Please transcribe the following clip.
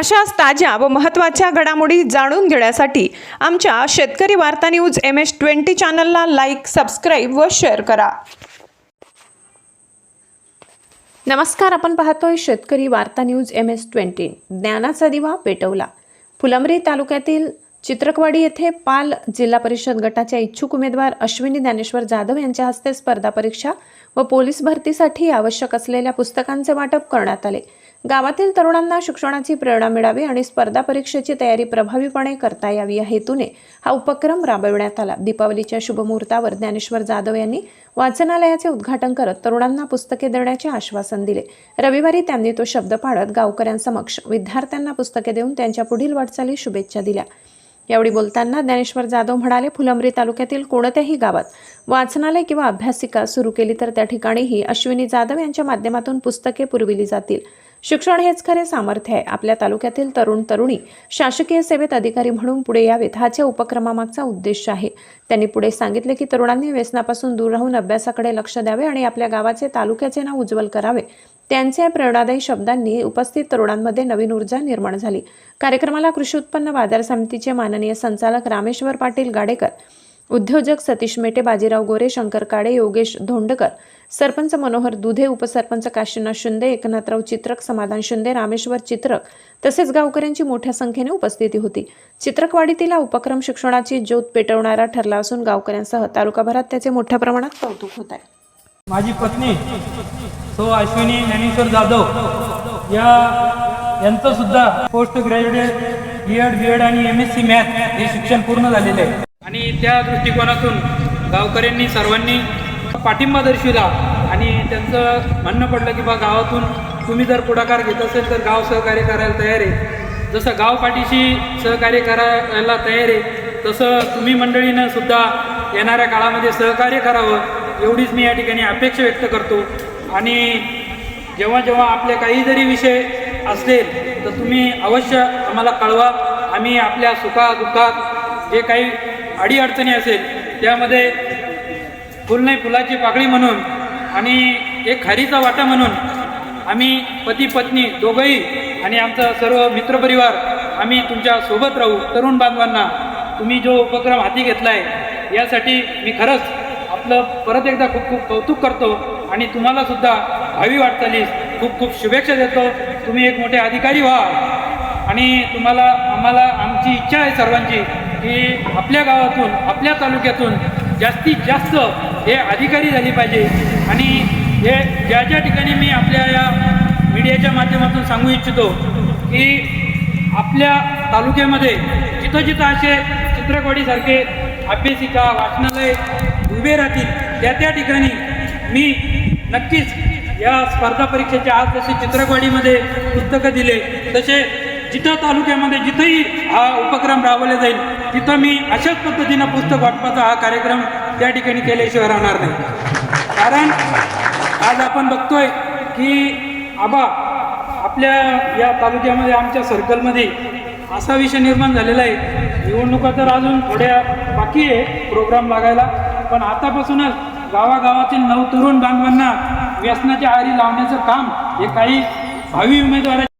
अशाच ताज्या व महत्त्वाच्या घडामोडी जाणून घेण्यासाठी आमच्या शेतकरी वार्ता न्यूज एम एस ट्वेंटी चॅनलला लाईक सबस्क्राईब व शेअर करा. नमस्कार आपण पाहतोय शेतकरी वार्ता न्यूज एम एस ट्वेंटी. ज्ञानाचा दिवा पेटवला. फुलंब्री तालुक्यातील चित्रकवाडी येथे पाल जिल्हा परिषद गटाच्या इच्छुक उमेदवार अश्विनी ज्ञानेश्वर जाधव यांच्या हस्ते स्पर्धा परीक्षा व पोलीस भरतीसाठी आवश्यक असलेल्या पुस्तकांचे वाटप करण्यात आले. गावातील तरुणांना शिक्षणाची प्रेरणा मिळावी आणि स्पर्धा परीक्षेची तयारी प्रभावीपणे करता यावी या हेतूने हा उपक्रम राबविण्यात आला. दीपावलीच्या शुभमुहूर्तावर ज्ञानेश्वर जाधव यांनी वाचनालयाचे उद्घाटन करत तरुणांना पुस्तके देण्याचे आश्वासन दिले. रविवारी त्यांनी तो शब्द पाळत गावकऱ्यांसमक्ष विद्यार्थ्यांना पुस्तके देऊन त्यांच्या पुढील वाटचाली शुभेच्छा दिल्या. यावेळी बोलताना ज्ञानेश्वर जाधव म्हणाले फुलंब्री तालुक्यातील कोणत्याही गावात वाचनालय किंवा अभ्यासिका सुरू केली तर त्या ठिकाणीही अश्विनी जाधव यांच्या माध्यमातून पुस्तके पुरविली जातील. शिक्षण हेच खरे सामर्थ्य आहे. आपल्या तालुक्यातील तरुण तरुणी शासकीय सेवेत अधिकारी म्हणून पुढे यावेत हाच या उपक्रमामागचा उद्देश आहे. त्यांनी पुढे सांगितले की तरुणांनी व्यसनापासून दूर राहून अभ्यासाकडे लक्ष द्यावे आणि आपल्या गावाचे तालुक्याचे नाव उज्ज्वल करावे. त्यांच्या या प्रेरणादायी शब्दांनी उपस्थित तरुणांमध्ये नवीन ऊर्जा निर्माण झाली. कार्यक्रमाला कृषी उत्पन्न बाजार समितीचे माननीय संचालक रामेश्वर पाटील गाडेकर उद्योजक सतीश मेटे बाजीराव गोरे शंकर काडे योगेश धोंडकर. सरपंच मनोहर दुधे उपसरपंच काशीनाथ शिंदे एकनाथराव चित्रक समाधान शिंदे रामेश्वर चित्रक तसेच गावकऱ्यांची मोठ्या संख्येने उपस्थिती होती. चित्रकवाडीतील उपक्रम शिक्षणाची ज्योत पेटवणारा ठरला असून गावकऱ्यांसह तालुकाभरात त्याचे मोठ्या प्रमाणात कौतुक होत आहे. माझी पत्नी सो अश्विनी ज्ञानेश्वर जाधव या यांचं सुद्धा post graduate B Ed B Ed आणि एम एस सी मॅथ हे शिक्षण पूर्ण झालेले आहे. आणि त्या दृष्टिकोनातून गावकऱ्यांनी सर्वांनी पाठिंबा दर्शविला आणि त्यांचं म्हणणं पडलं की बा गावातून तुम्ही जर पुढाकार घेत असेल तर गाव सहकार्य करायला तयार आहे. जसं गाव पाठीशी सहकार्य करायला तयार आहे तसं तुम्ही मंडळीनं सुद्धा येणाऱ्या काळामध्ये सहकार्य करावं एवढीच मी या ठिकाणी अपेक्षा व्यक्त करतो. आणि जेव्हा जेव्हा आपले काही जरी विषय असतील तर तुम्ही अवश्य आम्हाला कळवा. आम्ही आपल्या सुखादुःखात जे काही अडीअडचणी असेल त्यामध्ये फुल नाही फुलाची पाकळी म्हणून आणि एक खारीचा वाटा म्हणून आम्ही पती पत्नी दोघंही आणि आमचा सर्व मित्रपरिवार आम्ही तुमच्यासोबत राहू. तरुण बांधवांना तुम्ही जो उपक्रम हाती घेतला आहे यासाठी मी खरंच आपलं परत एकदा खूप खूप कौतुक करतो आणि तुम्हाला सुद्धा भावी वाटचालीस खूप खूप शुभेच्छा देतो. तुम्ही एक मोठे अधिकारी व्हा आणि तुम्हाला आम्हाला आमची इच्छा आहे सर्वांची की आपल्या गावातून आपल्या तालुक्यातून जास्तीत जास्त हे अधिकारी झाली पाहिजे. आणि हे ज्या ज्या ठिकाणी मी आपल्या या मीडियाच्या माध्यमातून सांगू इच्छितो की आपल्या तालुक्यामध्ये जिथं जिथं असे चित्रकवाडीसारखे अभ्यासिका वाचनालय उभे राहतील त्या त्या ठिकाणी मी नक्कीच या स्पर्धा परीक्षेच्या आज जसे चित्रकवाडीमध्ये पुस्तकं दिले तसे जिथं तालुक्यामध्ये जिथंही हा उपक्रम राबवला जाईल तिथं मी अशाच पद्धतीनं पुस्तक वाटपाचा हा कार्यक्रम त्या ठिकाणी केल्याशिवाय राहणार नाही. कारण आज आपण बघतोय की आबा आपल्या या तालुक्यामध्ये आमच्या सर्कलमध्ये असा विषय निर्माण झालेला आहे. निवडणुका तर अजून थोड्या बाकी आहे प्रोग्राम लागायला. पण आतापासूनच गावागावातील नवतरुण बांधवांना व्यसनाच्या आरी लावण्याचं काम हे काही भावी उमेदवारांच्या